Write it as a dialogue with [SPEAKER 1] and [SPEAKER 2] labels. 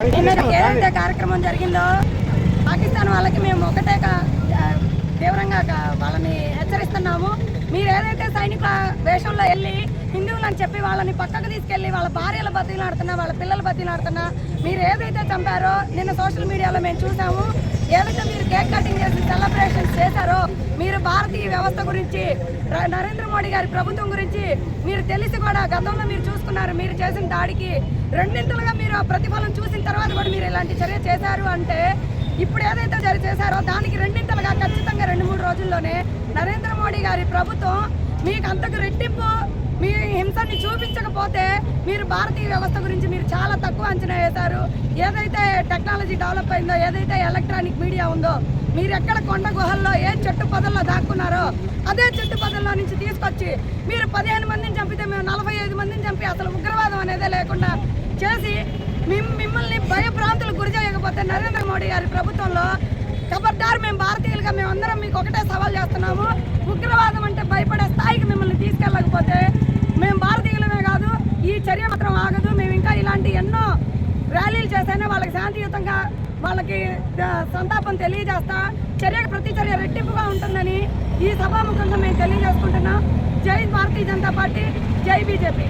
[SPEAKER 1] నిన్న ఏదైతే కార్యక్రమం జరిగిందో పాకిస్తాన్ వాళ్ళకి మేము ఒకటే తీవ్రంగా వాళ్ళని హెచ్చరిస్తున్నాము. మీరు ఏదైతే సైనికుల వేషంలో వెళ్ళి హిందువులని చెప్పి వాళ్ళని పక్కకు తీసుకెళ్ళి వాళ్ళ భార్యల బతిలాడుతున్నా వాళ్ళ పిల్లల బతిలాడుతున్నా మీరు ఏదైతే చంపారో నిన్న సోషల్ మీడియాలో మేము చూసాము. ఏదైతే మీరు కేక్ కటింగ్ చేశారో మీరు భారతీయ వ్యవస్థ గురించి నరేంద్ర మోడీ గారి ప్రభుత్వం గురించి మీరు తెలిసి కూడా గతంలో మీరు చూసుకున్నారు మీరు చేసిన దాడికి. రెండింతలుగా మీరు ప్రతిఫలం చూసిన తర్వాత కూడా మీరు ఇలాంటి చర్య చేశారు అంటే ఇప్పుడు ఏదైతే చర్య చేశారో దానికి రెండింతలుగా ఖచ్చితంగా రెండు మూడు రోజుల్లోనే నరేంద్ర మోడీ గారి ప్రభుత్వం మీకు అంతకు రెట్టింపు మీ హింసని చూపించకపోతే మీరు భారతీయ వ్యవస్థ గురించి మీరు చాలా తక్కువ అంచనా వేశారు. ఏదైతే టెక్నాలజీ డెవలప్ అయిందో ఏదైతే ఎలక్ట్రానిక్ మీడియా ఉందో మీరు ఎక్కడ కొండ గుహల్లో ఏ చెట్టు పొదల్లో దాక్కున్నారో అదే చెట్టు పొదల్లో నుంచి తీసుకొచ్చి మీరు పదిహేను మందిని చంపితే మేము నలభై ఐదు మందిని చంపి అసలు ఉగ్రవాదం అనేదే లేకుండా చేసి మిమ్- మిమ్మల్ని భయభ్రాంతులకు గురి చేయకపోతే నరేంద్ర మోడీ గారి ప్రభుత్వంలో కబర్దారు మేము భారతీయులుగా మేమందరం మీకు ఒకటే సవాల్ చేస్తున్నాము. ఉగ్రవాదం అంటే భయపడే స్థాయికి మిమ్మల్ని తీసుకెళ్ళకపోతే మేము భారతీయులమే కాదు ఈ చర్య మాత్రం ఆగదు. మేము ఇంకా ఇలాంటి ఎన్నో శాంతియుతంగా వాళ్ళకి సంతాపం తెలియజేస్తా చర్యకు ప్రతి చర్య రెట్టింపుగా ఉంటుందని ఈ సభాముఖంగా మేము తెలియజేసుకుంటున్నాం. జై భారతీయ జనతా పార్టీ జై బీజేపీ.